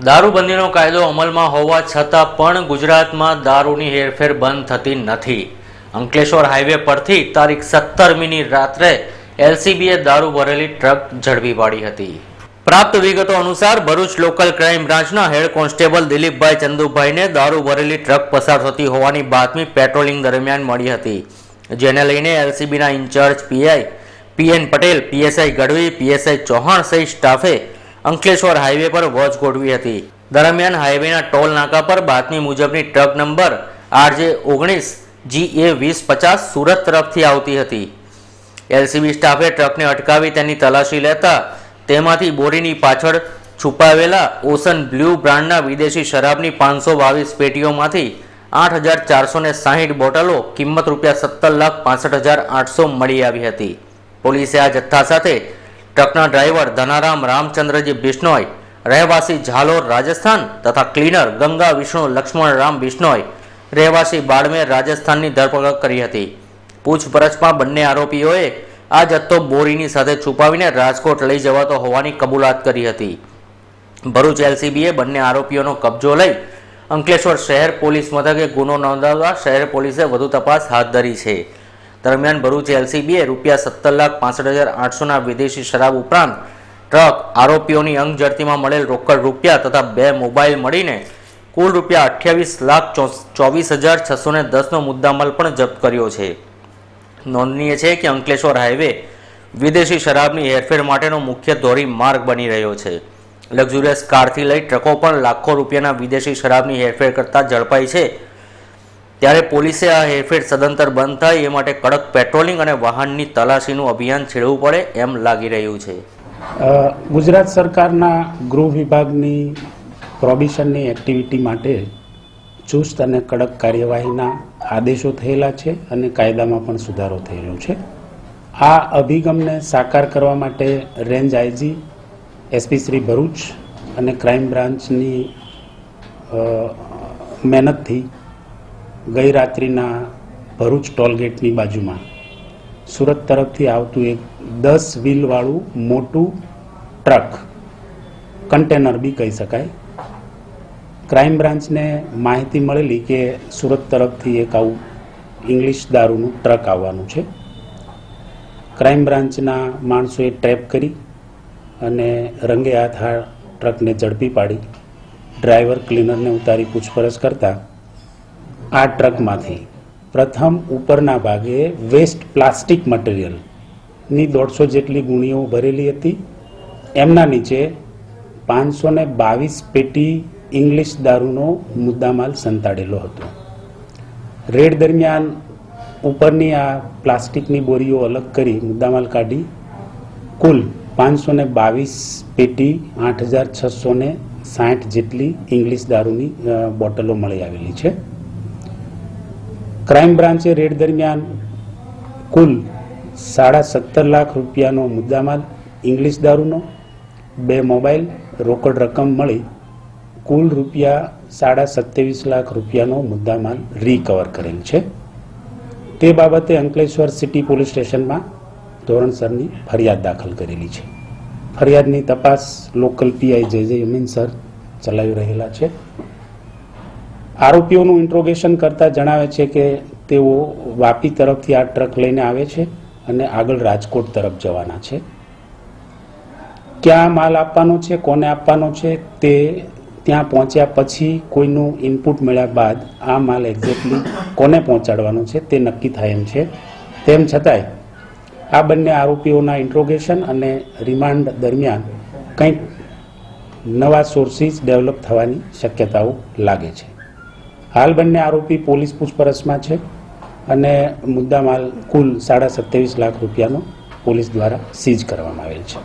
દારૂબંધીનો કાયદો અમલમાં હોવા છતાં પણ ગુજરાતમાં દારૂની હેરફેર બંધ થતી નથી. અંકલેશ્વર હાઈવે પરથી તારીખ સત્તરમીની રાત્રે એલસીબીએ દારૂ ભરેલી ટ્રક ઝડપી પાડી હતી. પ્રાપ્ત વિગતો અનુસાર ભરૂચ લોકલ ક્રાઇમ બ્રાન્ચના હેડ કોન્સ્ટેબલ દિલીપભાઈ ચંદુભાઈને દારૂ ભરેલી ટ્રક પસાર થતી હોવાની બાતમી પેટ્રોલિંગ દરમિયાન મળી હતી. જેને લઈને એલસીબીના incharge PI PN Patel, PSI Gadhvi, PSI Chauhan સહિત સ્ટાફે અંકલેશ્વર હાઈવે પર વોચ ગોઠવી હતી. દરમિયાન હાઈવેના ટોલ નાકા પર બાતમી મુજબની ટ્રક નંબર આરજે ઓગણીસ જી એ વીસ પચાસ સુરત તરફથી આવતી હતી. એલસીબી સ્ટાફે ટ્રકને અટકાવી તેની તલાશી લેતા તેમાંથી બોરીની પાછળ છુપાવેલા ઓશન બ્લુ બ્રાન્ડના વિદેશી શરાબની પાંચસો બાવીસ પેટીઓમાંથી આઠ હજાર ચારસો ને સાહીઠ બોટલો કિંમત રૂપિયા સત્તર લાખ પાસઠ હજાર આઠસો મળી આવી હતી. પોલીસે આ જથ્થા સાથે ટ્રકના ડ્રાઈવર ધનારામ રામચંદ્રજી બિશ્નોય રહેવાસી ઝાલોર રાજસ્થાન તથા ક્લીનર ગંગા વિષ્ણુ લક્ષ્મણ રામ બિશ્નોય રહેવાસી બાડમેર રાજસ્થાનની ધરપકડ કરી હતી. પૂછપરછમાં બંને આરોપીઓએ આ જથ્થો બોરીની સાથે છુપાવીને રાજકોટ લઈ જવાતો હોવાની કબૂલાત કરી હતી. ભરૂચ એલસીબીએ બંને આરોપીઓનો કબજો લઈ અંકલેશ્વર શહેર પોલીસ મથકે ગુનો નોંધાવવા શહેર પોલીસે વધુ તપાસ હાથ ધરી છે. દરમિયાન ભરૂચ એલસીબીએ રૂપિયા સત્તર લાખ પાસઠ હજાર આઠસોના વિદેશી શરાબ ઉપરાંત ટ્રક આરોપીઓની અંગ ઝડતીમાં મળેલ રોકડ રૂપિયા તથા બે મોબાઈલ મળીને કુલ રૂપિયા અઠ્યાવીસ લાખ ચોવીસ હજાર છસો ને દસનો મુદ્દામાલ પણ જપ્ત કર્યો છે. નોંધનીય છે કે અંકલેશ્વર હાઈવે વિદેશી શરાબની હેરફેર માટેનો મુખ્ય ધોરી માર્ગ બની રહ્યો છે. લક્ઝુરિયસ કારથી લઈ ટ્રકો પણ લાખો રૂપિયાના વિદેશી શરાબની હેરફેર કરતા ઝડપાઈ છે. ત્યારે પોલીસે આ હેરફેર સદંતર બંધ થાય એ માટે કડક પેટ્રોલિંગ અને વાહનની તલાશીનું અભિયાન છેડવું પડે એમ લાગી રહ્યું છે. ગુજરાત સરકારના ગૃહ વિભાગની પ્રોબિશનની એક્ટિવિટી માટે ચુસ્ત અને કડક કાર્યવાહીના આદેશો થયેલા છે અને કાયદામાં પણ સુધારો થયેલો છે. આ અભિગમને સાકાર કરવા માટે range IG, SP Shri Bharuch અને ક્રાઇમ બ્રાન્ચની મહેનતથી ગઈ રાત્રિના ભરૂચ ટોલગેટની બાજુમાં. સુરત તરફથી આવતું એક દસ વ્હીલવાળું મોટું ટ્રક, કન્ટેનર બી કહી શકાય. ક્રાઇમ બ્રાન્ચને માહિતી મળેલી કે સુરત તરફથી એક આવું ઇંગ્લિશ દારૂનું ટ્રક આવવાનું છે. ક્રાઇમ બ્રાન્ચના માણસોએ ટ્રેપ કરી અને રંગે હાથ આ ટ્રકને ઝડપી પાડી. ડ્રાઈવર, ક્લીનરને ઉતારી પૂછપરછ કરતા આ ટ્રકમાંથી. પ્રથમ ઉપરના ભાગે વેસ્ટ પ્લાસ્ટિક મટીરિયલની દોઢસો જેટલી ગુણીઓ ભરેલી હતી. એમના નીચે પાંચસો ને બાવીસ પેટી ઇંગ્લિશ દારૂનો મુદ્દામાલ સંતાડેલો હતો. રેડ દરમિયાન ઉપરની આ પ્લાસ્ટિકની બોરીઓ અલગ કરી મુદ્દામાલ કાઢી. કુલ પાંચસો ને બાવીસ પેટી આઠ હજાર છસો ને સાઠ જેટલી ઇંગ્લિશ દારૂની બોટલો મળી આવેલી છે. ક્રાઇમ બ્રાન્ચે રેડ દરમિયાન કુલ સાડા સત્તર લાખ રૂપિયાનો મુદ્દામાલ, ઇંગ્લિશ દારૂનો, બે મોબાઈલ, રોકડ રકમ મળી, કુલ રૂપિયા સાડા સત્યાવીસ લાખ રૂપિયાનો મુદ્દામાલ રિકવર કરેલ છે. તે બાબતે અંકલેશ્વર સિટી પોલીસ સ્ટેશનમાં ધોરણસરની ફરિયાદ દાખલ કરેલી છે. ફરિયાદની તપાસ લોકલ પીઆઈ જય જય અમીન સર ચલાવી રહેલા છે. આરોપીઓનું ઇન્ટ્રોગેશન કરતા જણાવે છે કે તેઓ વાપી તરફથી આ ટ્રક લઈને આવે છે અને આગળ રાજકોટ તરફ જવાના છે. ક્યાં માલ આપવાનો છે, કોને આપવાનો છે, તે ત્યાં પહોંચ્યા પછી કોઈનું ઇનપુટ મળ્યા બાદ આ માલ એક્ઝેક્ટલી કોને પહોંચાડવાનો છે તે નક્કી થાય એમ છે. તેમ છતાંય આ બંને આરોપીઓના ઇન્ટ્રોગેશન અને રિમાન્ડ દરમિયાન કંઈક નવા સોર્સિસ ડેવલપ થવાની શક્યતાઓ લાગે છે. હાલ બંને આરોપી પોલીસ પૂછપરછમાં છે અને મુદ્દામાલ કુલ સાડા સત્યાવીસ લાખ રૂપિયાનો પોલીસ દ્વારા સીઝ કરવામાં આવેલ છે.